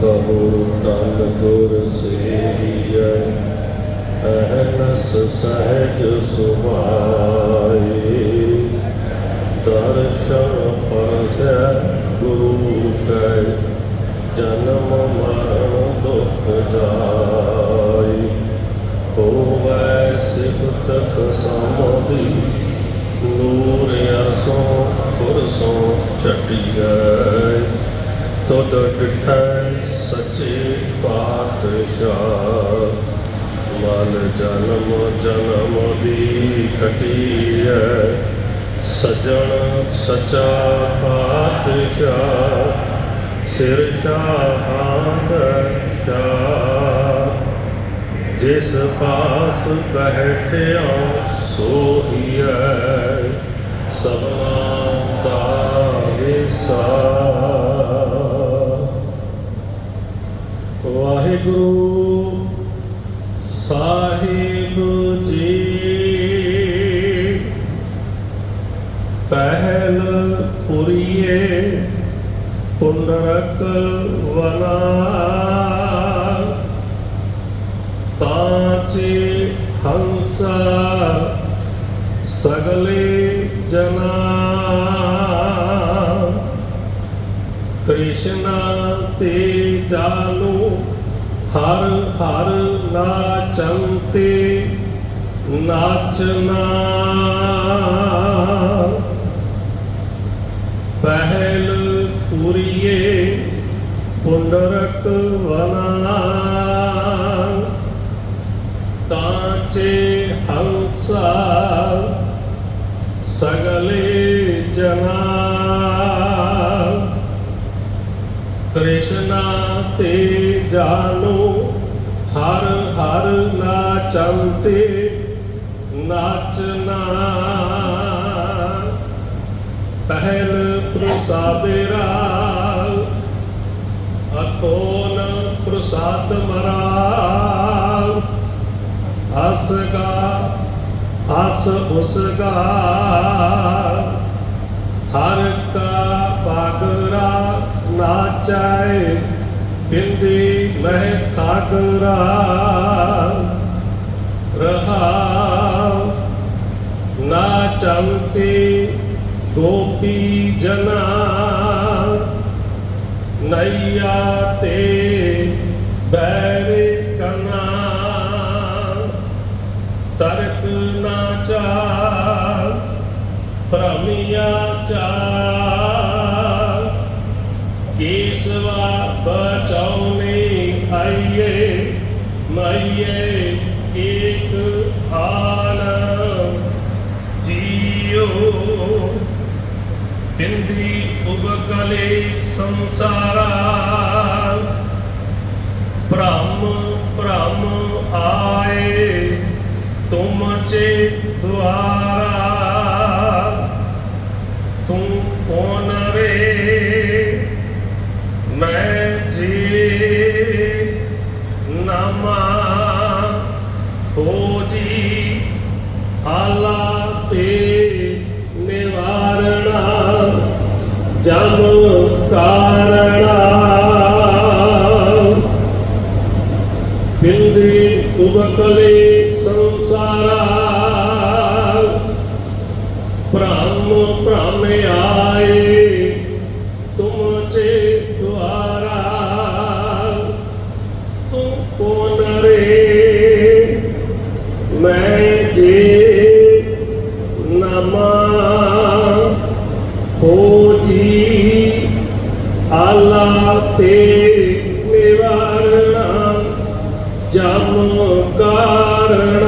ਕਹੋ ਤਨ ਗੁਰ ਸੇਈਐ ਅਹਨਸ ਸਹਿਜ ਸੁਭਾਏ ਦਰਸ਼ਨ ਪਰਸੈ ਗੁਰੂ ਕੈ, ਜਨਮ ਮਰਨ ਦੁਖ ਜਾਈ। ਹੋਵੈ ਸਿਫਤ ਖਸਮਦੀ ਨੂਰ ਅਸੋ ਪੁਰਸੋ ਛਟਿਐ ਤਦ ਡਿਠੈ ਸੱਚੇ ਪਾਤਸ਼ਾਹ ਮਨ ਜਨਮ ਜਨਮ ਦੀ ਖਟੀਐ, ਸਜਣ ਸਚਾ ਪਾਤਸ਼ਾਹ, ਸਿਰ ਸ਼ਾਹੰਦ ਸ਼ਾਹ ਜਿਸ ਪਾਸ ਬੈਠਿਆ ਸੋਹੀਐ ਸਭਨਾ ਦਾ ਵਿਸਾ ਵਾਹਿਗੁਰੂ ਸਾਹਿਬ ਜੀ। ਪਹਿਲ ਪੁਰੀਏ ਪੁੰਡਰਕ ਵਨਾ ਤਾਚੇ ਹੰਸਾ ਸਗਲੇ ਜਨਾ। ਕ੍ਰਿਸ਼ਨ ਤੇ ਜਾਨੂ ਹਰ ਹਰ ਨਾਚੰਤੇ ਨਾਚਨਾ ਪਹਿਲ ਪੂਰੀਏ ਪੁੰਡਰਕ ਕ੍ਰਿਸ਼ਨਾ ਤੇ ਜਾਨੋ, ਹਰ ਹਰ ਨਾਚੰਤੇ ਨਾਚਨਾ ਪਹਿਲ ਪ੍ਰਸਾਦੇਰਾ ਅਥੋਨ ਪ੍ਰਸਾਦ ਮਰਾ ਅਸਗਾ ਅਸ ਉਸਗਾ ਹਰ ਕਾ ਬਾਗਰਾ ਨਾਚੈ ਬਿੰਦੀ ਮਹਿ ਸਾਗਰਾ ਰਹਾ। ਨਾਚੰਤੀ ਗੋਪੀ ਜਨਾ। ਨਈਆ ਤੇ ਬੈਰੇ ਕਨਾ। ਤਰਕ ਨਾਚਾ ਪ੍ਰਮਿਆ ਮਈਏ ਏਕ ਆਨ ਜੀਓ। ਬਿੰਦੀ ਉਬਕਲੇ ਸੰਸਾਰਾ। ਭ੍ਰਮ ਭ੍ਰਮ ਆਏ ਤੁਮ ਚੇ ਦੁਆਰਾ। ਖੋਜੀ ਆਲਾ ਤੇ ਨਿਵਾਰਣਾ ਜਮ ਕਾਰਣਾ। ਬਿੰਦੀ ਉਬਕਲੇ ਜਮ ਕਾਰਣ